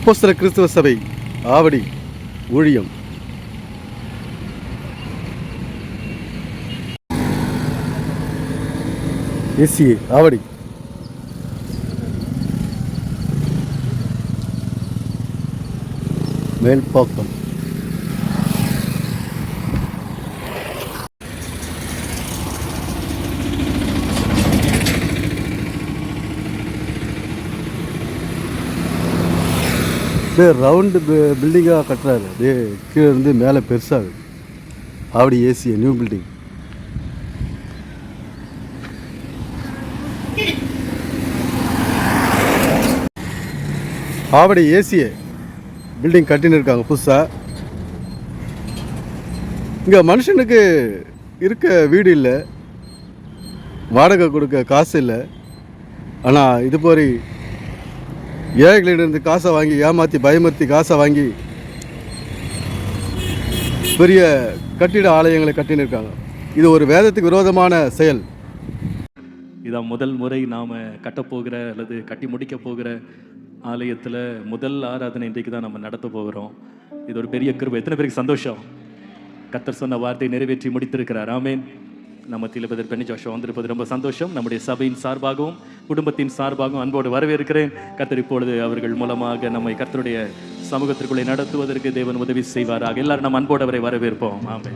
அப்போஸ்தல கிறிஸ்துவ சபை ஆவடி ஊழியம். எஸ்சிஏ ஆவடி. மேல்பாக்கம். அப்படியே ரவுண்டு பில்டிங்காக கட்டுறாரு. அப்படியே கீழே இருந்து மேலே பெருசாகுது Avadi AC new building Avadi ஏசியே building கட்டின்னு இருக்காங்க புதுசாக இங்கே மனுஷனுக்கு இருக்க வீடு இல்லை. வாடகை கொடுக்க காசு இல்லை. ஆனால் இது போரி ஏழைகளிடந்து காசை வாங்கி ஏமாற்றி பயமுறுத்தி காசை வாங்கி பெரிய கட்டிட ஆலயங்களை கட்டினிருக்காங்க. இருக்காங்க இது ஒரு வேதத்துக்கு விரோதமான செயல். இதான் முதல் முறை நாம் கட்டப்போகிற அல்லது கட்டி முடிக்க போகிற ஆலயத்தில் முதல் ஆராதனை இன்றைக்கு தான் நம்ம நடத்த போகிறோம். இது ஒரு பெரிய கிருபை. எத்தனை பேருக்கு சந்தோஷம்? கத்தர் சொன்ன வார்த்தை நிறைவேற்றி முடித்திருக்கிறார். ஆமேன். நம்ம திலபதர் பெண்ணி ஜோஷம் வந்திருப்பது ரொம்ப சந்தோஷம். நம்முடைய சபையின் சார்பாகவும் குடும்பத்தின் சார்பாகவும் அன்போடு வரவேற்கிறேன். கத்தர் இப்பொழுது அவர்கள் மூலமாக நம்மை கத்தருடைய சமூகத்திற்குள்ளே நடத்துவதற்கு தேவன் உதவி செய்வாராக. எல்லாரும் நம்ம அன்போடு அவரை வரவேற்போம். ஆமே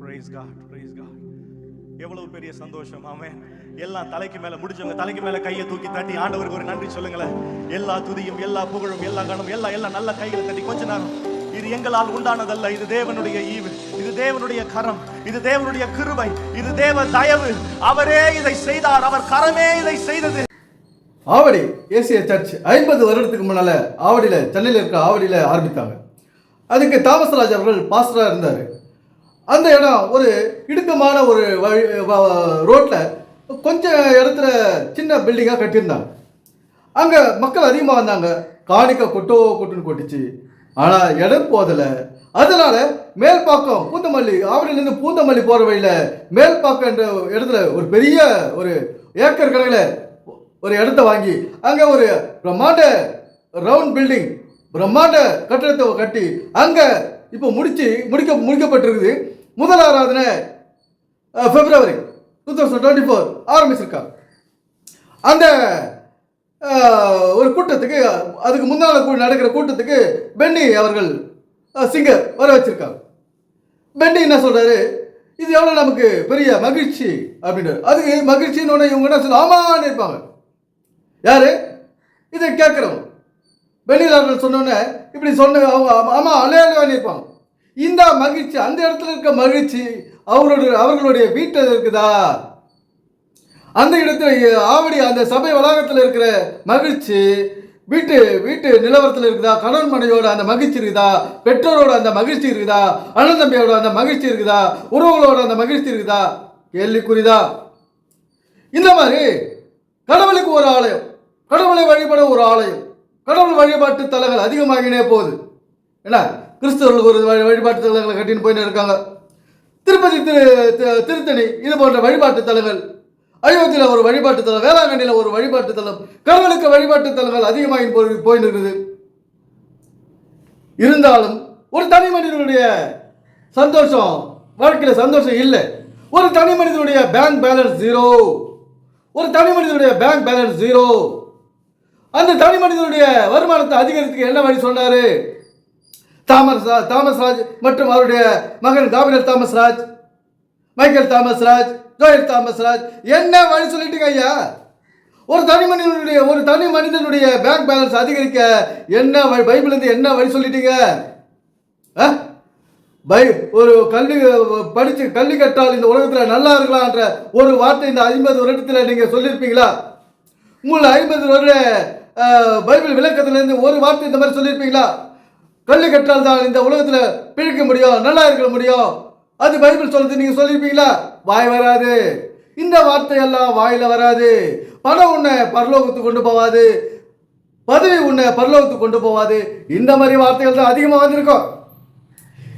praise god praise god. எவ்வளவு பெரிய சந்தோஷம். ஆமென். எல்லாம் தலைக்கு மேல முடிச்சவங்க தலைக்கு மேல கையை தூக்கி தட்டி ஆண்டவருக்கு ஒரு நன்றி சொல்லுங்களேன். எல்லா துதியும் எல்லா புகழும் எல்லா கணம் எல்லா எல்லாம் நல்ல கைகளை தட்டி கொஞ்ச நேரம். இது எங்களால் உண்டானதல்ல. இது தேவனுடைய ஈவு. இது தேவனுடைய கரம். இது தேவனுடைய கிருபை. இது தேவ தயவு. அவரே இதை செய்தார். அவர் கரமே இதை செய்தது. ஆவடி ஏசிய சர்ச் ஐம்பது வருடத்துக்கு முன்னால ஆவடியில சென்னையில் இருக்க ஆவடியில ஆரம்பித்தாங்க. அதுக்கு தாமசராஜ் அவர்கள் பாஸ்டராக இருந்தார். அந்த இடம் ஒரு இடுக்கமான ஒரு வழி ரோட்டில் கொஞ்சம் இடத்துல சின்ன பில்டிங்காக கட்டியிருந்தாங்க. அங்கே மக்கள் அதிகமாக வந்தாங்க. காணிக்க கொட்டோ கொட்டுன்னு கொட்டுச்சு. ஆனால் இடம் போதலை. அதனால மேல்பாக்கம் பூந்தமல்லி ஆவடியிலேருந்து பூந்தமல்லி போகிற வழியில் மேல்பாக்கம்ன்ற இடத்துல ஒரு பெரிய ஒரு ஏக்கர் கணக்கில் ஒரு இடத்த வாங்கி அங்கே ஒரு பிரம்மாண்ட ரவுண்ட் பில்டிங் பிரம்மாண்ட கட்டிடத்தை கட்டி அங்கே இப்போ முடிச்சு முடிக்க முடிக்கப்பட்டிருக்குது. முதல் ஆராதனை February two thousand twenty four ஆரம்பிச்சிருக்காங்க அந்த ஒரு கூட்டத்துக்கு அதுக்கு முன்னால் நடக்கிற கூட்டத்துக்கு பென்னி அவர்கள் சிங்கர் வர வச்சிருக்காங்க பென்னி என்ன சொல்கிறாரு இது எவ்வளோ நமக்கு பெரிய மகிழ்ச்சி அப்படின்றாரு. அதுக்கு மகிழ்ச்சின்னு உடனே இவங்க என்ன சொல்ல ஆமான்னு இருப்பாங்க. யாரு? இதை கேட்குறவங்க. வெளியிலார்கள் சொன்னோன்னே இப்படி சொன்ன அவங்க ஆமா- ஆமா அலையாளி இருப்பாங்க இந்த மகிழ்ச்சி அந்த இடத்துல இருக்க மகிழ்ச்சி அவருடைய அவர்களுடைய வீட்டில் இருக்குதா? அந்த இடத்துல ஆவடி அந்த சபை வளாகத்தில் இருக்கிற மகிழ்ச்சி வீட்டு வீட்டு நிலவரத்தில் இருக்குதா? கணவன் மனைவியோட அந்த மகிழ்ச்சி இருக்குதா? பெற்றோரோட அந்த மகிழ்ச்சி இருக்குதா? அண்ணன் தம்பியோட அந்த மகிழ்ச்சி இருக்குதா? உறவுகளோட அந்த மகிழ்ச்சி இருக்குதா? கேள்விக்குறிதா? இந்த மாதிரி கடவுளுக்கு ஒரு ஆலயம் கடவுளை வழிபட ஒரு ஆலயம் கடவுள் வழிபாட்டு தலங்கள் அதிகமாகினே போகுது. என்ன? கிறிஸ்தவர்களுக்கு ஒரு வழி- வழிபாட்டு தலங்களை கட்டின்னு போயின்னு இருக்காங்க. திருப்பதி திரு திருத்தணி இது போன்ற வழிபாட்டு தலங்கள். அயோத்தியில் ஒரு வழிபாட்டு தலம் வேளாங்கண்ணியில் ஒரு வழிபாட்டு தலம். கடவுளுக்கு வழிபாட்டு தலங்கள் அதிகமாகி போய் போயின்னு இருக்குது இருந்தாலும் ஒரு தனி மனிதனுடைய சந்தோஷம் வாழ்க்கையில் சந்தோஷம் இல்லை. ஒரு தனி மனிதனுடைய பேங்க் பேலன்ஸ் ஜீரோ ஒரு தனி மனிதனுடைய பேங்க் பேலன்ஸ் ஜீரோ அந்த தனி மனிதனுடைய வருமானத்தை அதிகரித்துக்கு என்ன வழி சொன்னார்? தாமஸ் ரா- தாமஸ் ராஜ் மற்றும் அவருடைய மகன் Gabriel Thomas Raj Michael Thomas Raj Joel Thomas Raj என்ன வழி சொல்லிட்டுங்க ஐயா? ஒரு தனி மனிதனுடைய ஒரு தனி மனிதனுடைய பேங்க் பேலன்ஸ் அதிகரிக்க என்ன வழி பைபிள்லேருந்து என்ன வழி சொல்லிட்டீங்க? ஆ? பை ஒரு கல்வி படித்து கல்வி கற்றால் இந்த உலகத்தில் நல்லா இருக்கலான்ற ஒரு வார்த்தை இந்த ஐம்பது வருடத்தில் நீங்கள் சொல்லியிருப்பீங்களா உங்களை ஐம்பது வருட பைபிள் விளக்கத்திலேருந்து ஒரு வார்த்தை இந்த மாதிரி சொல்லியிருப்பீங்களா? கல் கற்றால் தான் இந்த உலகத்தில் பிழைக்க முடியும் நல்லா இருக்க முடியும். அது பைபிள் சொல்லுது நீங்கள் சொல்லியிருப்பீங்களா? வாய் வராது. இந்த வார்த்தையெல்லாம் வாயில வராது. பணம் உன்னை பரலோகத்துக்கு கொண்டு போவாது. பதவி உன்னை பரலோகத்துக்கு கொண்டு போவாது. இந்த மாதிரி வார்த்தைகள் தான் அதிகமாக வந்திருக்கும்.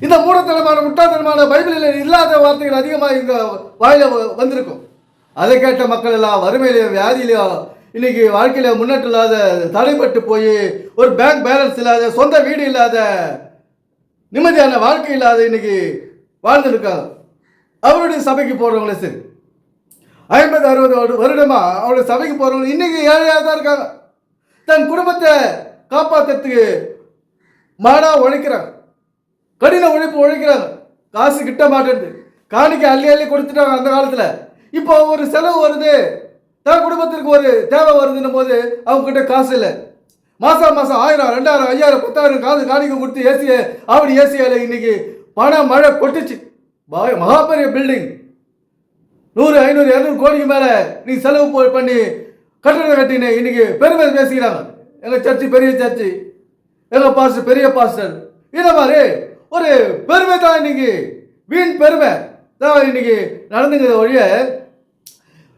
இந்த மூடத்தனமான முட்டாள்தனமான பைபிளில் இல்லாத வார்த்தைகள் அதிகமாக இங்கே வாயில வ- வந்திருக்கும். அதை கேட்ட மக்கள் எல்லாம் வறுமையிலையோ வியாதியிலையோ இன்னைக்கு வாழ்க்கையில் முன்னேற்றம் இல்லாத தடைப்பட்டு போய் ஒரு பேங்க் பேலன்ஸ் இல்லாத சொந்த வீடு இல்லாத நிம்மதியான வாழ்க்கை இல்லாத இன்னைக்கு வாழ்ந்துருக்காங்க அவருடைய சபைக்கு போகிறவங்களே சரி. ஐம்பது அறுபது வருடமாக வருடமா அவருடைய சபைக்கு போகிறவங்க இன்னைக்கு ஏழையாக தான் இருக்காங்க. தன் குடும்பத்தை காப்பாற்றுறதுக்கு மாடா உழைக்கிறாங்க. கடின உழைப்பு உழைக்கிறாங்க. காசு கிட்ட மாட்டேங்குது. காணிக்கை அள்ளி அள்ளி கொடுத்துட்டாங்க அந்த காலத்தில். இப்போ ஒரு செலவு வருது. தன் குடும்பத்திற்கு ஒரு தேவை வருதுன்னும் போது அவங்க கிட்ட காசு இல்லை. மாசம் மாசம் ஆயிரம் ரெண்டாயிரம் ஐயாயிரம் பத்தாயிரம் காசு காணிக்க கொடுத்து ஏசிய ஆவடி ஏசியால இன்னைக்கு பண மழை கொட்டுச்சு. பா- பில்டிங் நூறு ஐநூறு இரநூறு கோடிக்கு மேல நீ செலவு போய் பண்ணி கட்டணம் கட்டினு இன்னைக்கு பெருமை பேசிக்கிறாங்க. எங்க சர்ச்சு பெரிய சர்ச்சு எங்க பாஸ்டர் பெரிய பாஸ்டர். இதை மாதிரி ஒரு பெருமை தான் இன்னைக்கு. வீண் பெருமை தான் இன்னைக்கு நடந்துங்கிற ஒழிய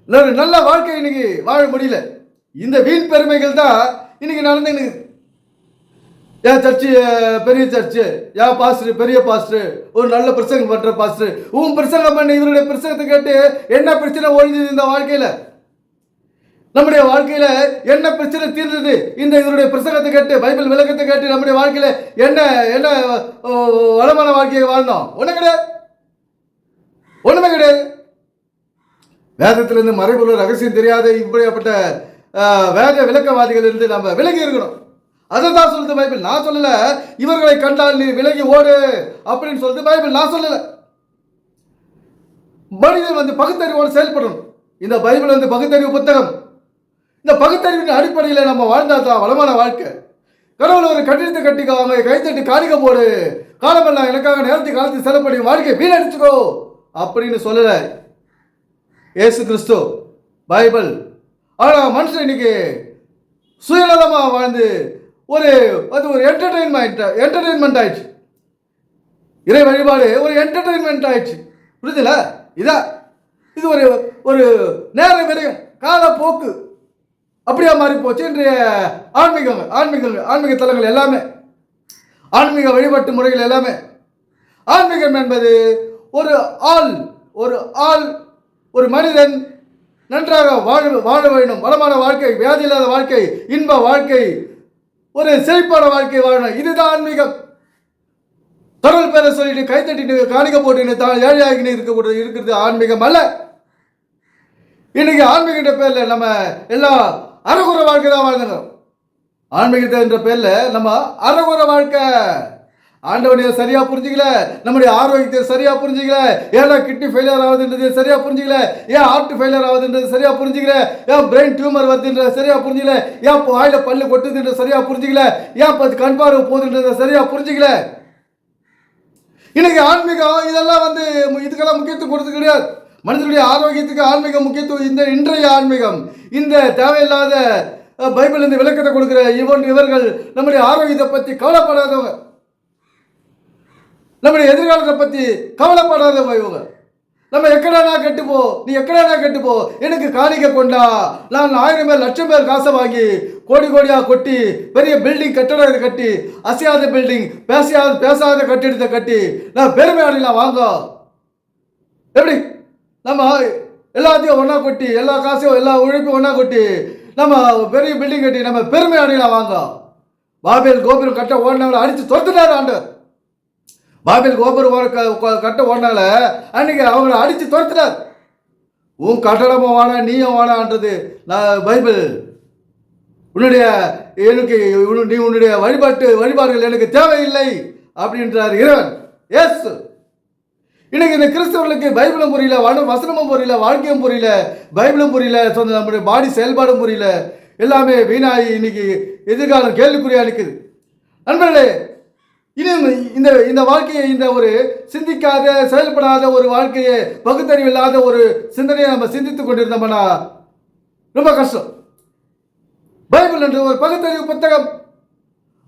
நல்ல வாழ்க்கை இன்னைக்கு வாழ முடியல. இந்த வீண் பெருமைகள் தான் இன்னைக்கு எனக்கு என் சர்ச்சு பெரிய சர்ச்சு என் பாஸ்டர் பெரிய பாஸ்டர் ஒரு நல்ல பிரசங்கம் பண்ற பாஸ்டர். உன் பிரசங்கம் பண்ண இவருடைய பிரசங்கத்தை கேட்டு என்ன பிரச்சனை ஒழிஞ்சது இந்த வாழ்க்கையில? நம்முடைய வாழ்க்கையில என்ன பிரச்சனை தீர்ந்தது? இந்த இவருடைய பிரசங்கத்தை கேட்டு பைபிள் விளக்கத்தை கேட்டு நம்முடைய வாழ்க்கையில என்ன என்ன வளமான வாழ்க்கையை வாழ்ந்தோம்? ஒண்ணு கிடையாது. ஒண்ணுமே கிடையாது. வேதத்திலிருந்து மறைபொருள் ரகசியம் தெரியாத இப்படியாப்பட்ட வேத விளக்கவாதிகள் இருந்து நம்ம விலகி இருக்கணும். அதை தான் சொல்லுது பைபிள். நான் சொல்லல இவர்களை கண்டால் நீ விலகி ஓடு அப்படின்னு சொல்லுது பைபிள். நான் சொல்லல. மனிதன் வந்து பகுத்தறிவோடு செயல்படணும். இந்த பைபிள் வந்து பகுத்தறிவு புத்தகம். இந்த பகுத்தறிவின் அடிப்படையில் நம்ம வாழ்ந்தால் தான் வளமான வாழ்க்கை. கடவுள் ஒரு கட்டிடத்தை கை கைத்தட்டி காணிக்க போடு. காலமெல்லாம் எனக்காக நேரத்தை காலத்தை செலப்படி வாழ்க்கை வீணடிச்சுக்கோ அப்படின்னு சொல்லலை. ஏசு கிறிஸ்து பைபிள். ஆனால் மனுஷன் இன்னைக்கு சுயநலமாக வாழ்ந்து ஒரு அது ஒரு என்டர்டெயின்மெண்ட் என்டர்டெயின்மெண்ட் ஆயிடுச்சு. இறை வழிபாடு ஒரு என்டர்டெயின்மெண்ட் ஆயிடுச்சு. புரியுதுல இதா. இது ஒரு ஒரு நேர விரயம் காலப்போக்கு. அப்படியா மாறி போச்சு. இன்றைய ஆன்மீகம் ஆன்மீகங்கள் ஆன்மீக தலங்கள் எல்லாமே. ஆன்மீக வழிபாட்டு முறைகள் எல்லாமே. ஆன்மீகம் என்பது ஒரு ஆள் ஒரு ஆள் ஒரு மனிதன் நன்றாக வாழ வாழ வேண்டும். வளமான வாழ்க்கை வியாதி இல்லாத வாழ்க்கை இன்ப வாழ்க்கை ஒரு செழிப்பான வாழ்க்கை வாழணும். இதுதான் ஆன்மீகம். கடவுள் பேரை சொல்லிட்டு கைத்தட்டிட்டு காணிக்க போட்டுன்னு தான் ஏழையாகின்னு இருக்கக்கூடிய இருக்கிறது ஆன்மீகம் அல்ல. இன்னைக்கு ஆன்மீகன்ற பேரில் நம்ம எல்லாம் அறகுற வாழ்க்கை தான் வாழ்ந்துடும் ஆன்மீகத்தை என்ற பேரில் நம்ம அறகுற வாழ்க்கை. ஆண்டவனைய சரியா புரிஞ்சுக்கல? நம்முடைய ஆரோக்கியத்தை சரியா புரிஞ்சுக்கல? ஏன்னா கிட்னி ஃபெயிலியர் ஆகுதுன்றது சரியா புரிஞ்சுக்கல? ஏன் ஹார்ட் ஃபெயிலியர் ஆகுதுன்றது சரியா புரிஞ்சுக்கல? ஏன் பிரெயின் டியூமர் வருதுன்றது சரியா புரிஞ்சுக்கல? ஏன் வாயில பல்லு கொட்டுதுன்றது சரியா புரிஞ்சுக்கல? ஏன் பத்து கண் பார்வை போகுதுன்றதை சரியா புரிஞ்சுக்கல? இன்னைக்கு ஆன்மீகம் இதெல்லாம் வந்து மு- இதுக்கெல்லாம் முக்கியத்துவம் கொடுத்து கிடையாது. மனிதனுடைய ஆரோக்கியத்துக்கு ஆன்மீகம் முக்கியத்துவம் இந்த இன்றைய ஆன்மீகம் இந்த தேவையில்லாத பைபிள் இந்த விளக்கத்தை கொடுக்குற இவன் இவர்கள் நம்முடைய ஆரோக்கியத்தை பற்றி கவலைப்படாதவங்க. நம்முடைய எதிர்காலத்தை பற்றி கவலைப்படாத இவங்க. நம்ம எக்கடானா கட்டுப்போ நீ எக்கடானா கட்டுப்போ எனக்கு காணிக்க கொண்டா. நான் ஆயிரம் பேர் லட்சம் பேர் காசை வாங்கி கோடி கோடியாக கொட்டி பெரிய பில்டிங் கட்டடத்தை கட்டி அசையாத பில்டிங் பேசாத பேசாத கட்டிடத்தை கட்டி நான் பெருமை அடையலாம் வாங்க. எப்படி? நம்ம எல்லாத்தையும் ஒன்றா கொட்டி எல்லா காசையும் எல்லா உழைப்பும் ஒன்றா கொட்டி நம்ம பெரிய பில்டிங் கட்டி நம்ம பெருமை அடையலாம் வாங்க. பாபேல் கோபுரம் கட்ட ஓடினவங்களை அடித்து தொத்துட்டார் ஆண்டவர். பாபில் கோபுரம் கட்ட ஓடினால அன்னைக்கு அவங்கள அடித்து துரத்துனார். உன் கட்டடமும் வாடா நீயும் வாடான்றது நான் பைபிள். உன்னுடைய எனக்கு நீ உன்னுடைய வழிபாட்டு வழிபாடுகள் எனக்கு தேவையில்லை அப்படின்றார் இறைவன். எஸ் இன்னைக்கு இந்த கிறிஸ்தவர்களுக்கு பைபிளும் புரியல வட வசனமும் புரியல வாழ்க்கையும் புரியல பைபிளும் புரியல சொந்த நம்முடைய பாடி செயல்பாடும் புரியல. எல்லாமே வீணாகி இன்னைக்கு எதிர்காலம் கேள்விக்குறியா இருக்குது நண்பர்களே இன்னும் இந்த இந்த வாழ்க்கையை இந்த ஒரு சிந்திக்காத செயல்படாத ஒரு வாழ்க்கையை பகுத்தறிவு இல்லாத ஒரு சிந்தனையை நம்ம சிந்தித்துக் கொண்டிருந்தோம்னா ரொம்ப கஷ்டம். பைபிள் என்று ஒரு பகுத்தறிவு புத்தகம்.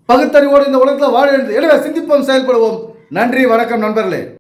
பகுத்தறிவோடு இந்த உலகத்தில் வாழ வேண்டும் எனவே சிந்திப்போம் செயல்படுவோம். நன்றி வணக்கம் நண்பர்களே.